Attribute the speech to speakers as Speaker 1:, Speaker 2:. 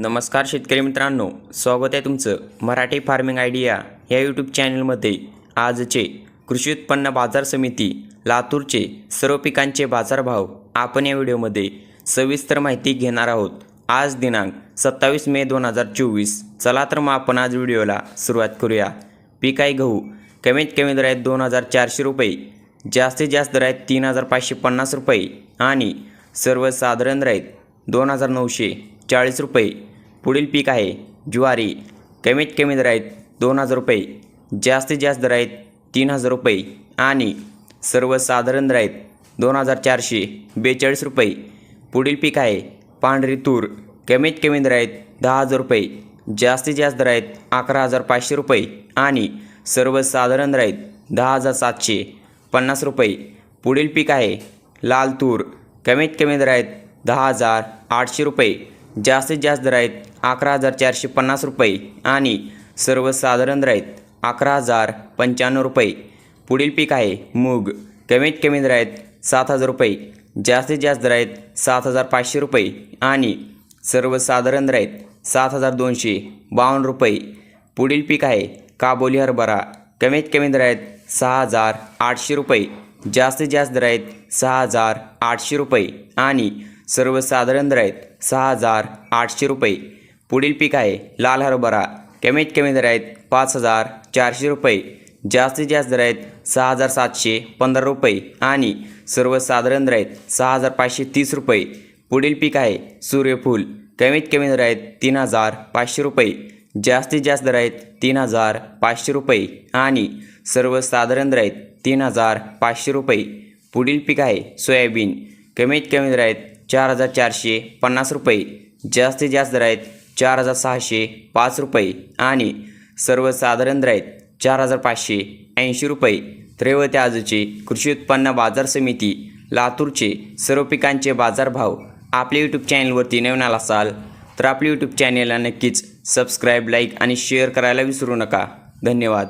Speaker 1: नमस्कार शेतकरी मित्रांनो स्वागत आहे तुमचं मराठी फार्मिंग आयडिया या यूट्यूब चॅनलमध्ये. आजचे कृषी उत्पन्न बाजार समिती लातूरचे सर्व पिकांचे बाजारभाव आपण या व्हिडिओमध्ये सविस्तर माहिती घेणार आहोत. आज दिनांक सत्तावीस मे दोन हजार चोवीस. चला तर मग आपण आज व्हिडिओला सुरुवात करूया. पीक आहे गहू कमीत कमी दर आहेत दोन हजार चारशे रुपये जास्तीत जास्त दर आहेत तीन हजार पाचशे पन्नास रुपये आणि सर्वसाधारण दर आहेत दोन हजार नऊशे चाळीस रुपये. पुढील पीक आहे ज्वारी. कमीत कमी दर आहेत दोन हजार रुपये जास्तीत जास्त दर आहेत तीन हजार रुपये आणि सर्वसाधारण दर आहेत दोन हजार चारशे बेचाळीस रुपये. पुढील पीक आहे पांढरी तूर. कमीत कमी दर आहेत दहा हजार रुपये जास्तीत जास्त दर आहेत अकरा हजार पाचशे रुपये आणि सर्वसाधारण दर आहेत दहा हजार सातशे पन्नास रुपये. पुढील पीक आहे लाल तूर. कमीत कमी दर आहेत दहा हजार आठशे रुपये. जास्तीत जास्त दर आहेत अकरा हजार चारशे पन्नास रुपये आणि सर्वसाधारण दर आहेत अकरा हजार पंच्याण्णव रुपये. पुढील पीक आहे मूग. कमीत कमी दर आहेत सात हजार रुपये. जास्तीत जास्त दर आहेत सात हजार पाचशे रुपये आणि सर्वसाधारण दर आहेत सात हजार दोनशे बावन्न रुपये. पुढील पीक आहे काबोली हरभरा. कमीत कमी दर आहेत सहा हजार आठशे रुपये. जास्तीत जास्त दर आहेत सहा हजार आठशे रुपये आणि सर्वसाधारण दर आहेत सहा हजार आठशे रुपये. पुढील पीक आहे लाल हरभरा. कमीत कमी दर आहेत पाच हजार चारशे रुपये. जास्तीत जास्त दर आहेत सहा हजार सातशे पंधरा रुपये. आणि सर्वसाधारण दर आहेत सहा हजार पाचशे तीस रुपये. पुढील पीक आहे सूर्यफूल. कमीत कमी दर आहेत तीन हजार पाचशे रुपये. जास्तीत जास्त दर आहेत तीन हजार पाचशे रुपये. आणि सर्वसाधारण दर आहेत तीन हजार पाचशे रुपये. पुढील पीक आहे सोयाबीन. कमीत कमी दर आहेत चार हजार चारशे पन्नास रुपये. जास्तीत जास्त दर आहेत चार हजार सहाशे पाच रुपये आणि सर्वसाधारण दर आहेत चार हजार पाचशे ऐंशी रुपये. त्रेवते आजचे कृषी उत्पन्न बाजार समिती लातूरचे सर्व पिकांचे बाजारभाव आपल्या यूट्यूब चॅनलवरती नवीन आला असाल तर आपल्या यूट्यूब चॅनलला नक्कीच सबस्क्राईब लाईक आणि शेअर करायला विसरू नका. धन्यवाद.